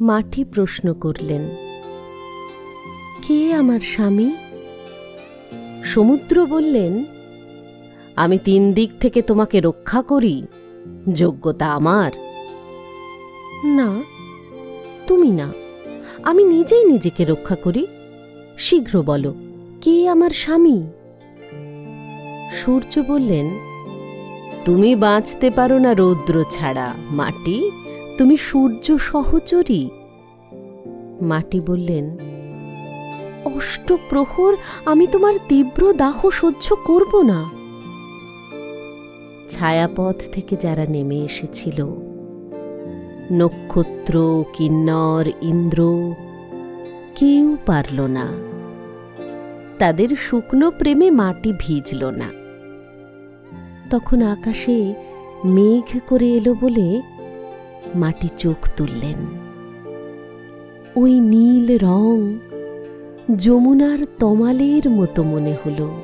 মাটি প্রশ্ন করলেন, কে আমার স্বামী? সমুদ্র বললেন, আমি তিন দিক থেকে তোমাকে রক্ষা করি, যোগ্যতা আমার। না, তুমি না, আমি নিজেই নিজেকে রক্ষা করি। শীঘ্র বলো, কে আমার স্বামী? সূর্য বললেন, তুমি বাঁচতে পারো না রৌদ্র ছাড়া, মাটি। তুমি সূর্য সহচরী? মাটি বললেন, অষ্টপ্রহর, আমি তোমার তীব্র দাহ সহ্য করব না। ছায়াপথ থেকে যারা নেমে এসেছিল, নক্ষত্র, কিন্নর, ইন্দ্র, কেউ পারল না। তাদের শুকনো প্রেমে মাটি ভিজল না। তখন আকাশে মেঘ করে এলো বলে মাটি চোখ তুললেন। ওই নীল রং যমুনার তমালের মতো মনে হলো।